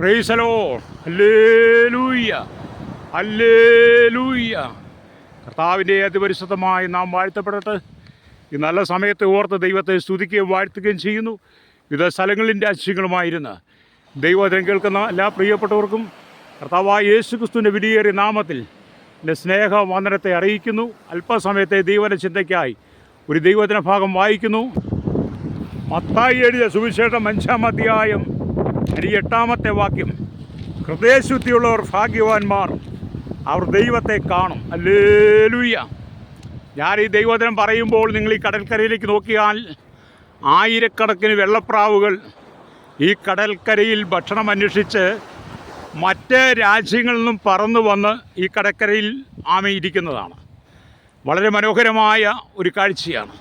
പ്രൈസലോ alleluia alleluia കർത്താവിന്റെ അതിപരിശുദ്ധമായി നാം വാഴ്ത്തപ്പെടട്ടെ. ഈ നല്ല സമയത്ത് ഓർത്ത് ദൈവത്തെ സ്തുതിക്കുകയും വാഴ്ത്തുകയും ചെയ്യുന്നു. വിവിധ സ്ഥലങ്ങളിന്റെ അശ്യങ്ങളുമായിരുന്ന് ദൈവത്തിനെ കേൾക്കുന്ന എല്ലാ പ്രിയപ്പെട്ടവർക്കും കർത്താവായ യേശു ക്രിസ്തുവിന്റെ വിലയേറിയ നാമത്തിൽ എന്റെ സ്നേഹ വന്ദനത്തെ അറിയിക്കുന്നു. അല്പസമയത്തെ ദൈവന ചിന്തയ്ക്കായി ഒരു ദൈവത്തിന്റെ ഭാഗം വായിക്കുന്നു. മത്തായി എഴുതിയ സുവിശേഷം അഞ്ചാം അധ്യായം അതിന്റെ എട്ടാമത്തെ വാക്യം. ഹൃദയശുദ്ധിയുള്ളവർ ഭാഗ്യവാന്മാർ. അവർ ദൈവത്തെ കാണും. അല്ലേലുയ്യ ഞാൻ ഈ ദൈവദിനം പറയുമ്പോൾ നിങ്ങൾ ഈ കടൽക്കരയിലേക്ക് നോക്കിയാൽ ആയിരക്കണക്കിന് വെള്ളപ്രാവുകൾ ഈ കടൽക്കരയിൽ ഭക്ഷണം അന്വേഷിച്ച് മറ്റ് രാജ്യങ്ങളിൽ നിന്നും പറന്നു വന്ന് ഈ കടൽക്കരയിൽ ആമയിരിക്കുന്നതാണ്. വളരെ മനോഹരമായ ഒരു കാഴ്ചയാണ്.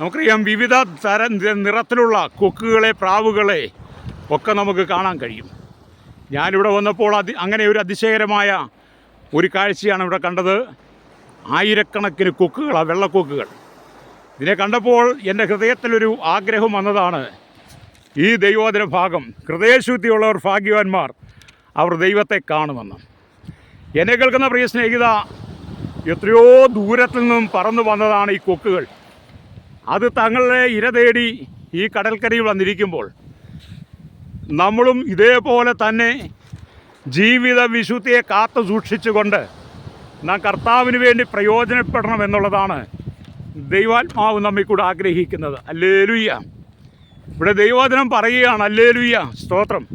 നമുക്കറിയാം വിവിധ തര നിറത്തിലുള്ള കൊക്കുകളെ പ്രാവുകളെ ഒക്കെ നമുക്ക് കാണാൻ കഴിയും. ഞാനിവിടെ വന്നപ്പോൾ അതി അങ്ങനെ ഒരു അതിശയകരമായ ഒരു കാഴ്ചയാണ് ഇവിടെ കണ്ടത്. ആയിരക്കണക്കിന് കൊക്കുകളാണ് വെള്ളക്കൊക്കുകൾ. ഇതിനെ കണ്ടപ്പോൾ എന്റെ ഹൃദയത്തിലൊരു ആഗ്രഹം വന്നതാണ്. ഈ ദൈവോദന ഭാഗം ഹൃദയശുദ്ധിയുള്ളവർ ഭാഗ്യവാന്മാർ അവർ ദൈവത്തെ കാണുമെന്ന്. എന്നെ കേൾക്കുന്ന പ്രിയ സ്നേഹിത എത്രയോ ദൂരത്തിൽ നിന്നും പറന്നു വന്നതാണ് ഈ കൊക്കുകൾ. അത് തങ്ങളുടെ ഇര തേടി ഈ കടൽക്കരയിൽ വന്നിരിക്കുമ്പോൾ നമ്മളും ഇതേപോലെ തന്നെ ജീവിത വിശുദ്ധിയെ കാത്തു സൂക്ഷിച്ചുകൊണ്ട് നാം കർത്താവിന് വേണ്ടി പ്രയോജനപ്പെടണം എന്നുള്ളതാണ് ദൈവാത്മാവ് നമ്മിൽ കൂടെ ആഗ്രഹിക്കുന്നത്. അല്ലേലുയ്യ. ഇവിടെ ദൈവോധനം പറയുകയാണ് അല്ലേലുയ്യ സ്തോത്രം.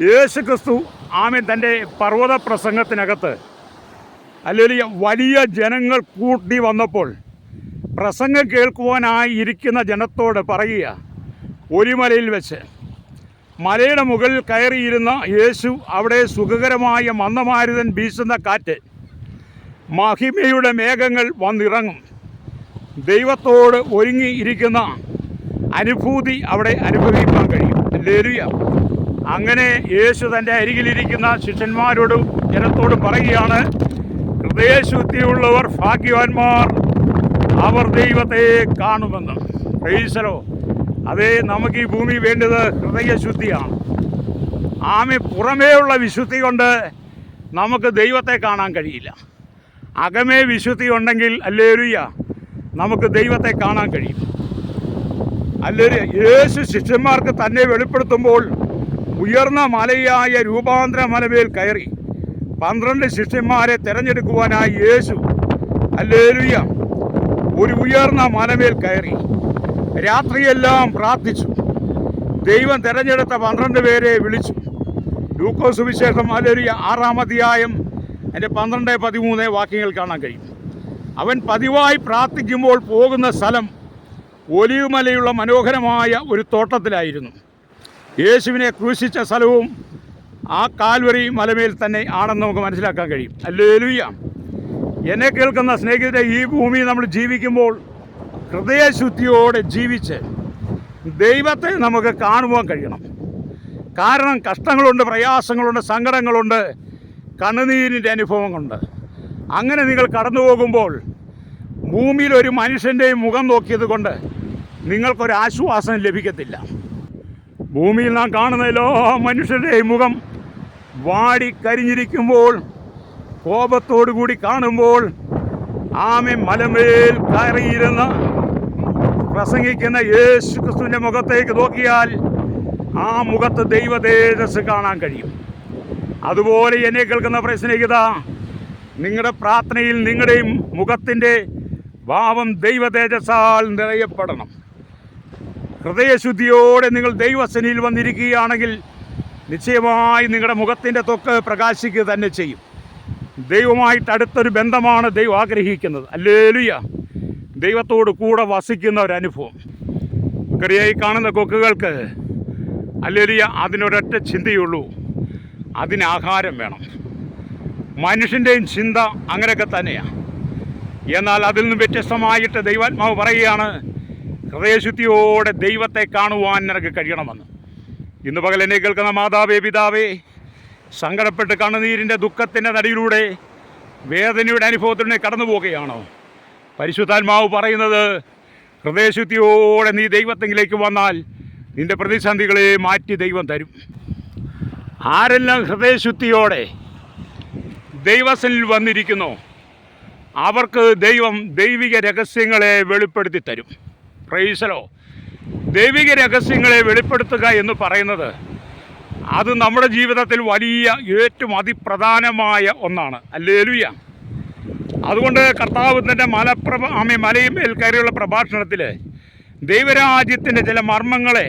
യേശു ക്രിസ്തു ആമൻ തന്റെ പർവത പ്രസംഗത്തിനകത്ത് അല്ലേലുയ്യ വലിയ ജനങ്ങൾ കൂട്ടി വന്നപ്പോൾ പ്രസംഗം കേൾക്കുവാനായി ഇരിക്കുന്ന ജനത്തോട് പറയുക മലയിൽ വെച്ച് മലയുടെ മുകളിൽ കയറിയിരുന്ന യേശു അവിടെ സുഖകരമായ മന്ദമാരുതൻ വീശുന്ന കാറ്റ് മഹിമയുടെ മേഘങ്ങൾ വന്നിറങ്ങും. ദൈവത്തോട് ഒരുങ്ങിയിരിക്കുന്ന അനുഭൂതി അവിടെ അനുഭവിക്കാൻ കഴിയും. ലേലുയ അങ്ങനെ യേശു തന്റെ അരികിലിരിക്കുന്ന ശിഷ്യന്മാരോടും ജനത്തോടും പറയുകയാണ് ഹൃദയശുദ്ധിയുള്ളവർ ഭാഗ്യവാന്മാർ അവർ ദൈവത്തെ കാണുമെന്ന്. പ്രൈസലോ അതേ നമുക്ക് ഈ ഭൂമി വേണ്ടത് ഹൃദയശുദ്ധിയാണ്. ആമി പുറമേയുള്ള വിശുദ്ധി കൊണ്ട് നമുക്ക് ദൈവത്തെ കാണാൻ കഴിയില്ല. അകമേ വിശുദ്ധി ഉണ്ടെങ്കിൽ അല്ലേരുയ നമുക്ക് ദൈവത്തെ കാണാൻ കഴിയും അല്ലേ യേശു ശിഷ്യന്മാർക്ക് തന്നെ വെളിപ്പെടുത്തുമ്പോൾ ഉയർന്ന മലയായ രൂപാന്തര മലമേൽ കയറി പന്ത്രണ്ട് ശിഷ്യന്മാരെ തിരഞ്ഞെടുക്കുവാനായി യേശു അല്ലേരുയ ഒരു ഉയർന്ന മലമേൽ കയറി രാത്രിയെല്ലാം പ്രാർത്ഥിച്ചു. ദൈവം തിരഞ്ഞെടുത്ത പന്ത്രണ്ട് പേരെ വിളിച്ചു. ലൂക്കോ സുവിശേഷം അതിലൊരു ആറാം അധ്യായം എന്റെ പന്ത്രണ്ട് പതിമൂന്ന് വാക്യങ്ങൾ കാണാൻ കഴിയും. അവൻ പതിവായി പ്രാർത്ഥിക്കുമ്പോൾ പോകുന്ന സ്ഥലം ഒലിവുമലയുള്ള മനോഹരമായ ഒരു തോട്ടത്തിലായിരുന്നു. യേശുവിനെ ക്രൂശിച്ച സ്ഥലവും ആ കാൽവരി മലമേൽ തന്നെ ആണെന്ന് നമുക്ക് മനസ്സിലാക്കാൻ കഴിയും. അല്ലേലുയ്യ എന്നെ കേൾക്കുന്ന സ്നേഹിതരെ ഈ ഭൂമിയിൽ നമ്മൾ ജീവിക്കുമ്പോൾ ഹൃദയശുദ്ധിയോടെ ജീവിച്ച് ദൈവത്തെ നമുക്ക് കാണുവാൻ കഴിയണം. കാരണം കഷ്ടങ്ങളുണ്ട് പ്രയാസങ്ങളുണ്ട് സങ്കടങ്ങളുണ്ട് കണ്ണുനീരിന്റെ അനുഭവങ്ങളുണ്ട്. അങ്ങനെ നിങ്ങൾ കടന്നു പോകുമ്പോൾ ഭൂമിയിൽ ഒരു മനുഷ്യന്റെയും മുഖം നോക്കിയത് കൊണ്ട് നിങ്ങൾക്കൊരു ആശ്വാസം ലഭിക്കത്തില്ല. ഭൂമിയിൽ നാം കാണുന്ന എല്ലാ മനുഷ്യരുടെയും മുഖം വാടി കരിഞ്ഞിരിക്കുമ്പോൾ കോപത്തോടു കൂടി കാണുമ്പോൾ ആമെ മലമേൽ കയറിയിരുന്ന പ്രസംഗിക്കുന്ന യേശു ക്രിസ്തുവിന്റെ മുഖത്തേക്ക് നോക്കിയാൽ ആ മുഖത്ത് ദൈവ തേജസ് കാണാൻ കഴിയും. അതുപോലെ എന്നെ കേൾക്കുന്ന പ്രസ്നേഹിത നിങ്ങളുടെ പ്രാർത്ഥനയിൽ നിങ്ങളുടെയും മുഖത്തിന്റെ ഭാവം ദൈവ തേജസ്സാൽ നിറയപ്പെടണം. ഹൃദയശുദ്ധിയോടെ നിങ്ങൾ ദൈവസനിയിൽ വന്നിരിക്കുകയാണെങ്കിൽ നിശ്ചയമായി നിങ്ങളുടെ മുഖത്തിന്റെ തൊക്ക് പ്രകാശിക്കുക തന്നെ ചെയ്യും. ദൈവമായിട്ട് അടുത്തൊരു ബന്ധമാണ് ദൈവം ആഗ്രഹിക്കുന്നത്. അല്ലേലുയ ദൈവത്തോട് കൂടെ വസിക്കുന്ന ഒരു അനുഭവം. കറിയായി കാണുന്ന കൊക്കുകൾക്ക് അല്ലെങ്കിൽ അതിനൊരൊറ്റ ചിന്തയുള്ളൂ. അതിന് ആഹാരം വേണം. മനുഷ്യന്റെയും ചിന്ത അങ്ങനെയൊക്കെ തന്നെയാണ് എന്നാൽ അതിൽ നിന്നും വ്യത്യസ്തമായിട്ട് ദൈവാത്മാവ് പറയുകയാണ് ഹൃദയശുദ്ധിയോടെ ദൈവത്തെ കാണുവാൻ നിനക്ക് കഴിയണമെന്ന്. ഇന്ന് പകൽ എന്നെ കേൾക്കുന്ന മാതാവേ പിതാവേ സങ്കടപ്പെട്ട് കണ്ണുനീരിന്റെ ദുഃഖത്തിന്റെ നടിയിലൂടെ വേദനയുടെ അനുഭവത്തിലൂടെ കടന്നു പോവുകയാണോ പരിശുദ്ധാത്മാവ് പറയുന്നത് ഹൃദയശുദ്ധിയോടെ നീ ദൈവത്തെങ്കിലേക്ക് വന്നാൽ നിന്റെ പ്രതിസന്ധികളെ മാറ്റി ദൈവം തരും. ആരെല്ലാം ഹൃദയശുദ്ധിയോടെ ദൈവസനിൽ വന്നിരിക്കുന്നു അവർക്ക് ദൈവം ദൈവിക രഹസ്യങ്ങളെ വെളിപ്പെടുത്തി തരും. പ്രൈസലോ ദൈവിക രഹസ്യങ്ങളെ വെളിപ്പെടുത്തുക എന്ന് പറയുന്നത് അത് നമ്മുടെ ജീവിതത്തിൽ വലിയ ഏറ്റവും അതിപ്രധാനമായ ഒന്നാണ്. അല്ലേലുയ അതുകൊണ്ട് കർത്താവ് തന്റെ മലപ്രഭ ആമി മലയുമേൽ കയറിയുള്ള പ്രഭാഷണത്തിൽ ദൈവരാജ്യത്തിന്റെ ചില മർമ്മങ്ങളെ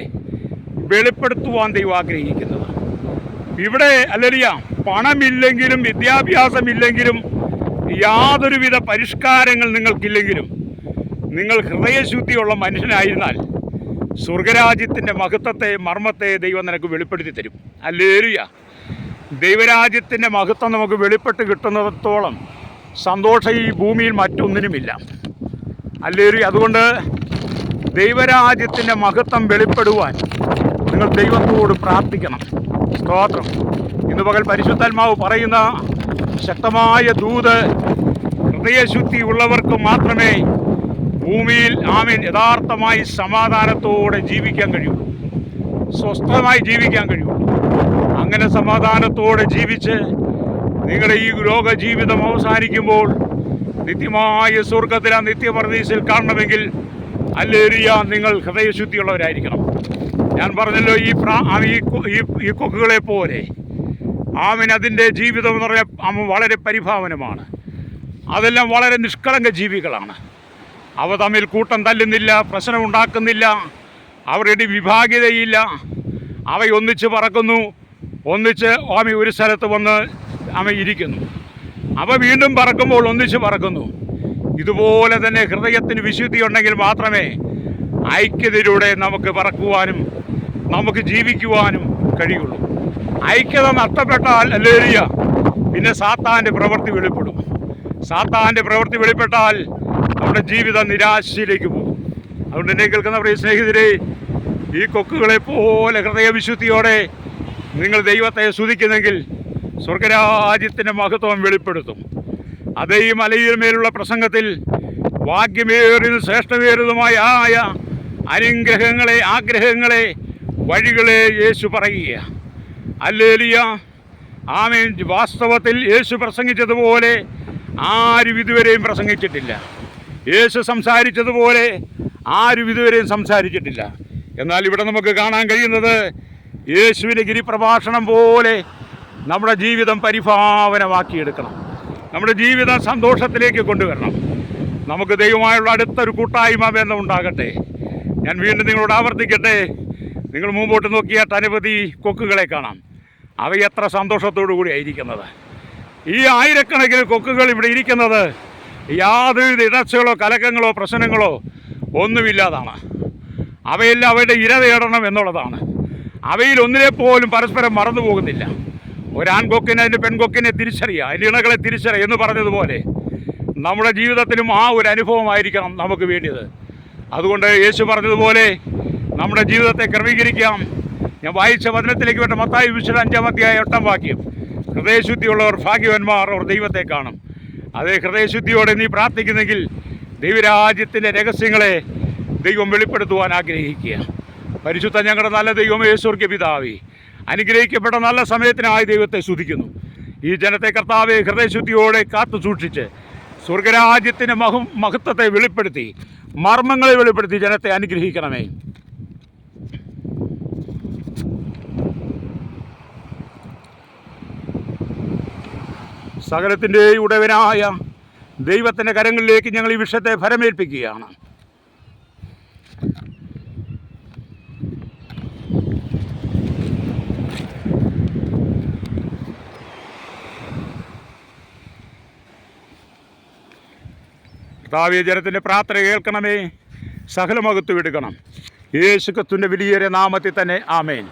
വെളിപ്പെടുത്തുവാൻ ദൈവം ആഗ്രഹിക്കുന്നത്. ഇവിടെ അല്ലറിയ പണമില്ലെങ്കിലും വിദ്യാഭ്യാസമില്ലെങ്കിലും യാതൊരുവിധ പരിഷ്കാരങ്ങൾ നിങ്ങൾക്കില്ലെങ്കിലും നിങ്ങൾ ഹൃദയശുദ്ധിയുള്ള മനുഷ്യനായിരുന്നാൽ സ്വർഗരാജ്യത്തിന്റെ മഹത്വത്തെ മർമ്മത്തെ ദൈവം നിനക്ക് വെളിപ്പെടുത്തി തരും. അല്ലേലുയ. ദൈവരാജ്യത്തിന്റെ മഹത്വം നമുക്ക് വെളിപ്പെട്ട് കിട്ടുന്നിടത്തോളം സന്തോഷം ഈ ഭൂമിയിൽ മറ്റൊന്നിനുമില്ല. അല്ലേറി അതുകൊണ്ട് ദൈവരാജ്യത്തിന്റെ മഹത്വം വെളിപ്പെടുവാൻ നിങ്ങൾ ദൈവത്തോട് പ്രാർത്ഥിക്കണം. സ്തോത്രം. ഇന്ന് പകൽ പരിശുദ്ധാത്മാവ് പറയുന്ന ശക്തമായ ദൂത് ഹൃദയശുദ്ധി ഉള്ളവർക്ക് മാത്രമേ ഭൂമിയിൽ ആമീൻ. യഥാർത്ഥമായി സമാധാനത്തോടെ ജീവിക്കാൻ കഴിയുള്ളൂ സ്വസ്ഥമായി ജീവിക്കാൻ കഴിയുള്ളൂ അങ്ങനെ സമാധാനത്തോടെ ജീവിച്ച് നിങ്ങളുടെ ഈ ലോക ജീവിതം അവസാനിക്കുമ്പോൾ നിത്യമായ സ്വർഗത്തിലെ നിത്യപ്രദേശിൽ കാണണമെങ്കിൽ അല്ലേറിയ നിങ്ങൾ ഹൃദയശുദ്ധിയുള്ളവരായിരിക്കണം. ഞാൻ പറഞ്ഞല്ലോ ഈ പ്രാ ഈ കൊക്കുകളെ പോലെ ആമിൻ അതിന്റെ ജീവിതം എന്ന് പറഞ്ഞാൽ വളരെ പരിഭാവനമാണ്. അതെല്ലാം വളരെ നിഷ്കളങ്ക ജീവികളാണ്. അവ തമ്മിൽ കൂട്ടം തല്ലുന്നില്ല പ്രശ്നം ഉണ്ടാക്കുന്നില്ല അവരുടെ വിഭാഗ്യതയില്ല. അവയൊന്നിച്ച് പറക്കുന്നു ഒന്നിച്ച് ആമി ഒരു സ്ഥലത്ത് വന്ന് അവ ഇരിക്കുന്നു. അവ വീണ്ടും പറക്കുമ്പോൾ ഒന്നിച്ച് പറക്കുന്നു. ഇതുപോലെ തന്നെ ഹൃദയത്തിന് വിശുദ്ധി ഉണ്ടെങ്കിൽ മാത്രമേ ഐക്യതയിലൂടെ നമുക്ക് പറക്കുവാനും നമുക്ക് ജീവിക്കുവാനും കഴിയുള്ളൂ. ഐക്യത നഷ്ടപ്പെട്ടാൽ അല്ലേരിയ പിന്നെ സാത്താന്റെ പ്രവൃത്തി വെളിപ്പെടും. സാത്താന്റെ പ്രവൃത്തി വെളിപ്പെട്ടാൽ നമ്മുടെ ജീവിതം നിരാശയിലേക്ക് പോകും. അതുകൊണ്ട് എന്നെ കേൾക്കുന്ന പ്രിയ സ്നേഹിതരെ ഈ കൊക്കുകളെ പോലെ ഹൃദയവിശുദ്ധിയോടെ നിങ്ങൾ ദൈവത്തെ സ്തുതിക്കുന്നെങ്കിൽ സ്വർഗരാജ്യത്തിന്റെ മഹത്വം വെളിപ്പെടുത്തും. അതേ ഈ മലയിൽ മേലുള്ള പ്രസംഗത്തിൽ ഭാഗ്യമേറിയതും ശ്രേഷ്ഠമേറിയതുമായ ആയ അനുഗ്രഹങ്ങളെ ആഗ്രഹങ്ങളെ വഴികളെ യേശു പറയുക. അല്ലേലിയ. ആമേൻ. വാസ്തവത്തിൽ യേശു പ്രസംഗിച്ചതുപോലെ ആരും ഇതുവരെയും പ്രസംഗിച്ചിട്ടില്ല. യേശു സംസാരിച്ചതുപോലെ ആരും ഇതുവരെയും സംസാരിച്ചിട്ടില്ല. എന്നാൽ ഇവിടെ നമുക്ക് കാണാൻ കഴിയുന്നത് യേശുവിന്റെ ഗിരിപ്രഭാഷണം പോലെ നമ്മുടെ ജീവിതം പരിഭാവനമാക്കിയെടുക്കണം. നമ്മുടെ ജീവിതം സന്തോഷത്തിലേക്ക് കൊണ്ടുവരണം. നമുക്ക് ദൈവമായുള്ള അടുത്തൊരു കൂട്ടായ്മ ബന്ധം ഉണ്ടാകട്ടെ. ഞാൻ വീണ്ടും നിങ്ങളോട് ആവർത്തിക്കട്ടെ. നിങ്ങൾ മുമ്പോട്ട് നോക്കിയാൽ അനവധി കൊക്കുകളെ കാണാം. അവ എത്ര സന്തോഷത്തോടു കൂടി ആയിരിക്കുന്നത്. ഈ ആയിരക്കണക്കിന് കൊക്കുകൾ ഇവിടെ ഇരിക്കുന്നത് യാതൊരു ഇടർച്ചകളോ കലക്കങ്ങളോ പ്രശ്നങ്ങളോ ഒന്നുമില്ലാതാണ്. അവയെല്ലാം അവയുടെ ഇര തേടണം എന്നുള്ളതാണ്. അവയിൽ ഒന്നിനെ പോലും പരസ്പരം മറന്നു പോകുന്നില്ല ഒരാൺകൊക്കിനെ അതിന്റെ പെൺകൊക്കിനെ തിരിച്ചറിയുക അതിന്റെ ഇണകളെ തിരിച്ചറിയുക എന്ന് പറഞ്ഞതുപോലെ നമ്മുടെ ജീവിതത്തിലും ആ ഒരു അനുഭവമായിരിക്കണം നമുക്ക് വേണ്ടിയത്. അതുകൊണ്ട് യേശു പറഞ്ഞതുപോലെ നമ്മുടെ ജീവിതത്തെ ക്രമീകരിക്കാം. ഞാൻ വായിച്ച വചനത്തിലേക്ക് വേണ്ട മത്തായി വിശുദ്ധ അഞ്ചാം അധ്യായ എട്ടാം വാക്യം. ഹൃദയശുദ്ധിയുള്ളവർ ഭാഗ്യവന്മാർ അവർ ദൈവത്തെ കാണും. അതേ ഹൃദയശുദ്ധിയോടെ നീ പ്രാർത്ഥിക്കുന്നെങ്കിൽ ദൈവരാജ്യത്തിന്റെ രഹസ്യങ്ങളെ ദൈവം വെളിപ്പെടുത്തുവാൻ ആഗ്രഹിക്കുക. പരിശുദ്ധ ഞങ്ങളുടെ നല്ല ദൈവം യേശുർക്ക് പിതാവേ അനുഗ്രഹിക്കപ്പെട്ട നല്ല സമയത്തിനായി ദൈവത്തെ സ്തുതിക്കുന്നു. ഈ ജനത്തെ കർത്താവെ ഹൃദയശുദ്ധിയോടെ കാത്തു സൂക്ഷിച്ച് സ്വർഗരാജ്യത്തിന്റെ മഹ മഹത്വത്തെ വെളിപ്പെടുത്തി മർമ്മങ്ങളെ വെളിപ്പെടുത്തി ജനത്തെ അനുഗ്രഹിക്കണമേ. സകലത്തിന്റെ ഉടവനായ ദൈവത്തിന്റെ കരങ്ങളിലേക്ക് ഞങ്ങൾ ഈ വിഷയത്തെ ഫലമേൽപ്പിക്കുകയാണ്. കർത്താവേ ജനത്തിന്റെ പ്രാർത്ഥന കേൾക്കണമേ. സകലമകത്ത് വിടുക്കണം യേശുക്കത്തിന്റെ വലിയൊരു നാമത്തിൽ തന്നെ ആമേൻ.